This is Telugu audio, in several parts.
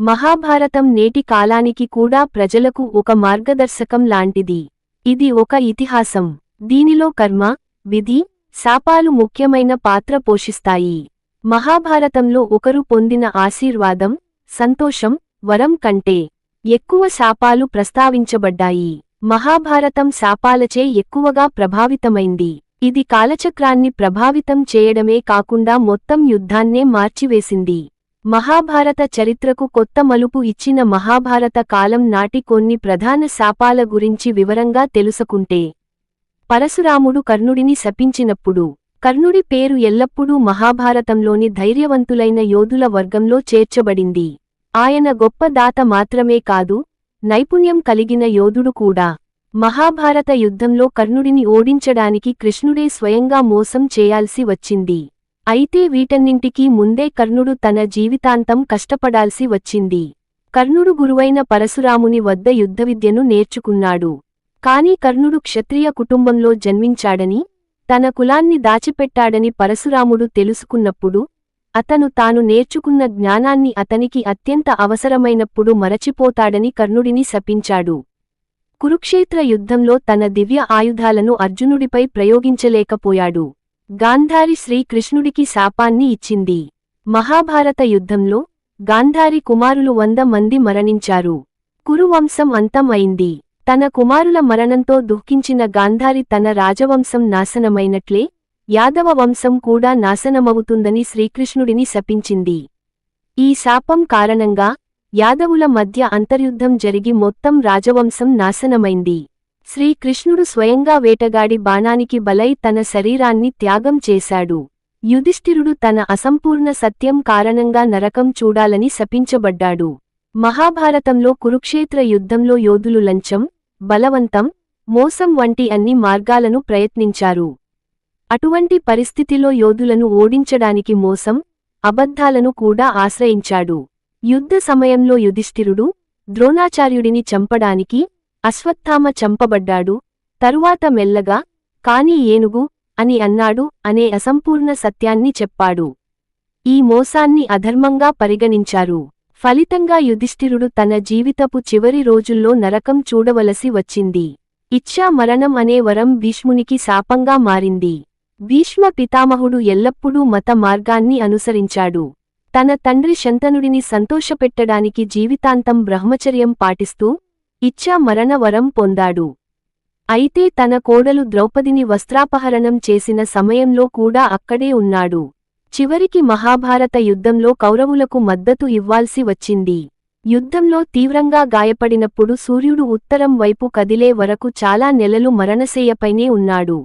మహాభారతం నేటి కాలానికి కూడా ప్రజలకు ఒక మార్గదర్శకం లాంటిది. ఇది ఒక ఇతిహాసం. దీనిలో కర్మ విధి శాపాలు ముఖ్యమైన పాత్ర పోషిస్తాయి. మహాభారతంలో ఒకరు పొందిన ఆశీర్వాదం సంతోషం వరం కంటే ఎక్కువ శాపాలు ప్రస్తావించబడ్డాయి. మహాభారతం శాపాలచే ఎక్కువగా ప్రభావితమైంది. ఇది కాలచక్రాన్ని ప్రభావితం చేయడమే కాకుండా మొత్తం యుద్ధాన్నే మార్చివేసింది. మహాభారత చరిత్రకు కొత్త మలుపు ఇచ్చిన మహాభారత కాలం నాటి కొన్ని ప్రధాన శాపాల గురించి వివరంగా తెలుసుకుంటే పరశురాముడు కర్ణుడిని శపించినప్పుడు కర్ణుడి పేరు ఎల్లప్పుడూ మహాభారతంలోని ధైర్యవంతులైన యోధుల వర్గంలో చేర్చబడింది. ఆయన గొప్ప దాత మాత్రమే కాదు నైపుణ్యం కలిగిన యోధుడు కూడా. మహాభారత యుద్ధంలో కర్ణుడిని ఓడించడానికి కృష్ణుడే స్వయంగా మోసం చేయాల్సి వచ్చింది. అయితే వీటన్నింటికీ ముందే కర్ణుడు తన జీవితాంతం కష్టపడాల్సి వచ్చింది. కర్ణుడు గురువైన పరశురాముని వద్ద యుద్ధవిద్యను నేర్చుకున్నాడు. కాని కర్ణుడు క్షత్రియ కుటుంబంలో జన్మించాడని తన కులాన్ని దాచిపెట్టాడని పరశురాముడు తెలుసుకున్నప్పుడు అతను తాను నేర్చుకున్న జ్ఞానాన్ని అతనికి అత్యంత అవసరమైనప్పుడు మరచిపోతాడని కర్ణుడిని శపించాడు. కురుక్షేత్ర యుద్ధంలో తన దివ్య ఆయుధాలను అర్జునుడిపై ప్రయోగించలేకపోయాడు. గాంధారి శ్రీకృష్ణుడికి శాపాన్ని ఇచ్చింది. మహాభారత యుద్ధంలో గాంధారి కుమారులు వంద మంది మరణించారు. కురువంశం అంతం అయింది. తన కుమారుల మరణంతో దుఃఖించిన గాంధారి తన రాజవంశం నాశనమైనట్లే యాదవ వంశం కూడా నాశనమవుతుందని శ్రీకృష్ణుడిని శపించింది. ఈ శాపం కారణంగా యాదవుల మధ్య అంతర్యుద్ధం జరిగి మొత్తం రాజవంశం నాశనమైంది. శ్రీకృష్ణుడు స్వయంగా వేటగాడి బాణానికి బలై తన శరీరాన్ని త్యాగం చేశాడు. యుధిష్ఠిరుడు తన అసంపూర్ణ సత్యం కారణంగా నరకం చూడాలని శపించబడ్డాడు. మహాభారతంలో కురుక్షేత్ర యుద్ధంలో యోధులు లంచం బలవంతం మోసం వంటి అన్ని మార్గాలను ప్రయత్నించారు. అటువంటి పరిస్థితిలో యోధులను ఓడించడానికి మోసం అబద్ధాలను కూడా ఆశ్రయించాడు. యుద్ధ సమయంలో యుధిష్ఠిరుడు ద్రోణాచార్యుడిని చంపడానికి అశ్వత్థామ చంపబడ్డాడు. తరువాత మెల్లగా కాని ఏనుగు అని అన్నాడు అనే అసంపూర్ణ సత్యాన్ని చెప్పాడు. ఈ మోసాన్ని అధర్మంగా పరిగణించారు. ఫలితంగా యుధిష్ఠిరుడు తన జీవితపు చివరి రోజుల్లో నరకం చూడవలసి వచ్చింది. ఇచ్ఛా మరణం అనే వరం భీష్మునికి శాపంగా మారింది. భీష్మ పితామహుడు ఎల్లప్పుడూ మత మార్గాన్ని అనుసరించాడు. తన తండ్రి శంతనుడిని సంతోషపెట్టడానికి జీవితాంతం బ్రహ్మచర్యం పాటిస్తూ ఇచ్చా మరణ వరం పొందాడు. అయితే తన కోడలు ద్రౌపదిని వస్త్రాపహరణం చేసిన సమయంలో కూడా అక్కడే ఉన్నాడు. చివరికి మహాభారత యుద్ధంలో కౌరవులకు మద్దతు ఇవ్వాల్సి వచ్చింది. యుద్ధంలో తీవ్రంగా గాయపడినప్పుడు సూర్యుడు ఉత్తరం వైపు కదిలే వరకు చాలా నెలలు మరణశయ్యపైనే ఉన్నాడు.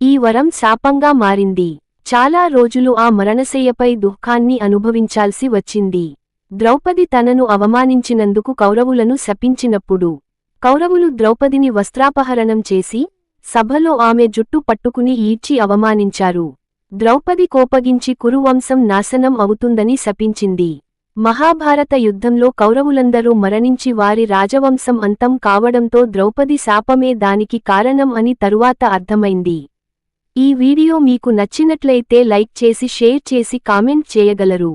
ఈ వరం శాపంగా మారింది. చాలా రోజులు ఆ మరణశయ్యపై దుఃఖాన్ని అనుభవించాల్సి వచ్చింది. ద్రౌపది తనను అవమానించినందుకు కౌరవులను శపించినప్పుడు కౌరవులు ద్రౌపదిని వస్త్రాపహరణం చేసి సభలో ఆమె జుట్టు పట్టుకుని ఈడ్చి అవమానించారు. ద్రౌపది కోపగించి కురువంశం నాశనం అవుతుందని శపించింది. మహాభారత యుద్ధంలో కౌరవులందరూ మరణించి వారి రాజవంశం అంతం కావడంతో ద్రౌపది శాపమే దానికి కారణం అని తరువాత అర్థమైంది. ఈ వీడియో మీకు నచ్చినట్లయితే లైక్ చేసి షేర్ చేసి కామెంట్ చేయగలరు.